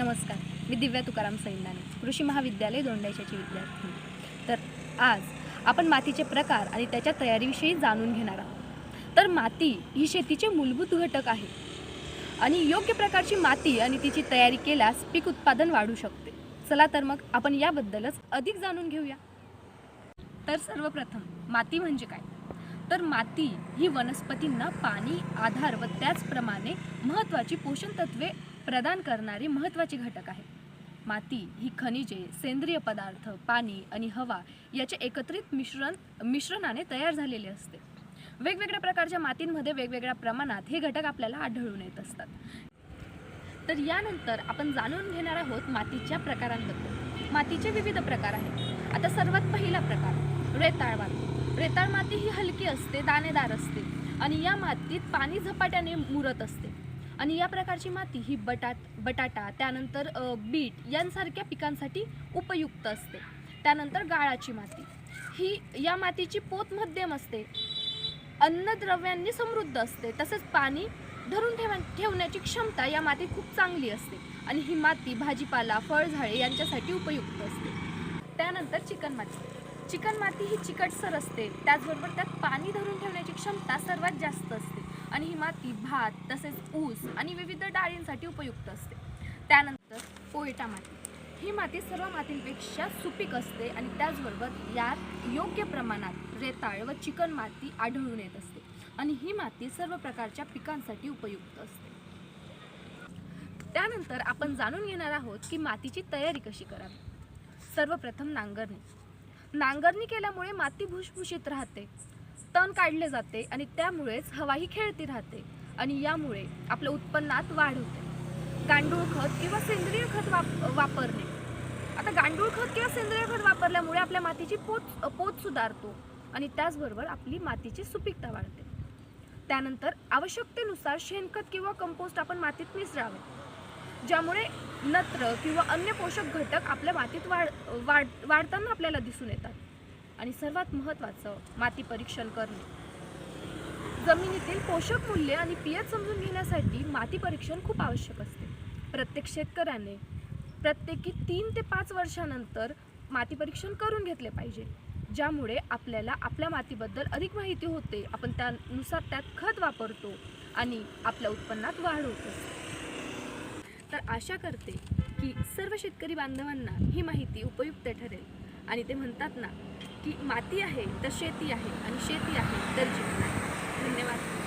नमस्कार. मी दिव्या तुकाराम सैंदाने कृषी महाविद्यालय दोंडायच्याची विद्यार्थी. तर आज आपण मातीचे प्रकार आणि त्याच्या तयारीविषयी जाणून घेणार आहोत. तर माती ही शेतीचे मूलभूत घटक आहे आणि योग्य प्रकारची माती आणि तिची तयारी केल्यास पीक उत्पादन वाढू शकते. चला तर मग आपण याबद्दलच अधिक जाणून घेऊया. तर सर्वप्रथम माती म्हणजे काय? तर माती ही वनस्पतींना पाणी आधार व त्याचप्रमाणे महत्त्वाची पोषण तत्वे प्रदान करणारी महत्त्वाची घटक आहे. माती ही खनिजे सेंद्रिय पदार्थ पाणी आणि हवा याचे एकत्रित मिश्रण मिश्रणाने तयार झालेले असते. वेगवेगळ्या प्रकारच्या मातींमध्ये वेगवेगळ्या प्रमाणात हे घटक आपल्याला आढळून येत असतात. तर यानंतर आपण जाणून घेणार आहोत मातीच्या प्रकारांबद्दल. मातीचे विविध प्रकार आहेत. आता सर्वात पहिला प्रकार रेताळ माती. रेताळ माती ही हलकी असते दाणेदार असते आणि या मातीत पाणी झपाट्याने मुरत असते. आणि या प्रकारची माती ही बटाट बटाटा त्यानंतर बीट यांसारख्या पिकांसाठी उपयुक्त असते. त्यानंतर गाळाची माती. ही या मातीची पोत मध्यम असते. अन्नद्रव्यांनी समृद्ध असते. तसेच पाणी धरून ठेवा ठेवण्याची क्षमता या मातीत खूप चांगली असते. आणि ही माती भाजीपाला फळझाडे यांच्यासाठी उपयुक्त असते. त्यानंतर चिकणमाती चिकणमाती ही चिकटसर असते. त्याचबरोबर त्यात पाणी धरून ठेवण्याची क्षमता सर्वात जास्त असते. आणि ही माती भात तसेच ऊस आणि विविध डाळींसाठी उपयुक्त असते. त्यानंतर पोयटा माती. ही माती सर्व मातींपेक्षा सुपीक असते आणि त्याचबरोबर यात योग्य प्रमाणात रेताळ व चिकन माती आढळून येत असते आणि ही माती सर्व प्रकारच्या पिकांसाठी उपयुक्त असते. त्यानंतर आपण जाणून घेणार आहोत की मातीची तयारी कशी करावी. सर्वप्रथम नांगरणी. नांगरणी केल्यामुळे माती भुसभुशीत राहते. तण काढले जाते आणि त्यामुळेच हवाही खेळती राहते आणि यामुळे आपल्या उत्पन्नात वाढ होते. गांडूळ खत किंवा सेंद्रिय खत वाप वापरणे. आता गांडूळ खत किंवा सेंद्रिय खत वापरल्यामुळे आपल्या मातीची पोत पोत सुधारतो आणि त्याचबरोबर आपली मातीची सुपीकता वाढते. त्यानंतर आवश्यकतेनुसार शेणखत किंवा कंपोस्ट आपण मातीत मिसळावे ज्यामुळे नत्र किंवा अन्य पोषक घटक आपल्या मातीत वाढ वाढ वाढताना आपल्याला दिसून येतात. आणि सर्वात महत्त्वाचं माती परीक्षण करणे. जमिनीतील पोषक मूल्य आणि पियत समजून घेण्यासाठी माती परीक्षण खूप आवश्यक असते. प्रत्येक शेतकऱ्याने प्रत्येकी तीन ते पाच वर्षानंतर माती परीक्षण करून घेतले पाहिजे ज्यामुळे आपल्याला आपल्या मातीबद्दल अधिक माहिती होते. आपण त्यानुसार त्यात खत वापरतो आणि आपल्या उत्पन्नात वाढ होतो. तर आशा करते की सर्व शेतकरी बांधवांना ही माहिती उपयुक्त ठरेल. आणि ते म्हणतात ना की माती आहे तर शेती आहे आणि शेती आहे तर जीवन आहे. धन्यवाद.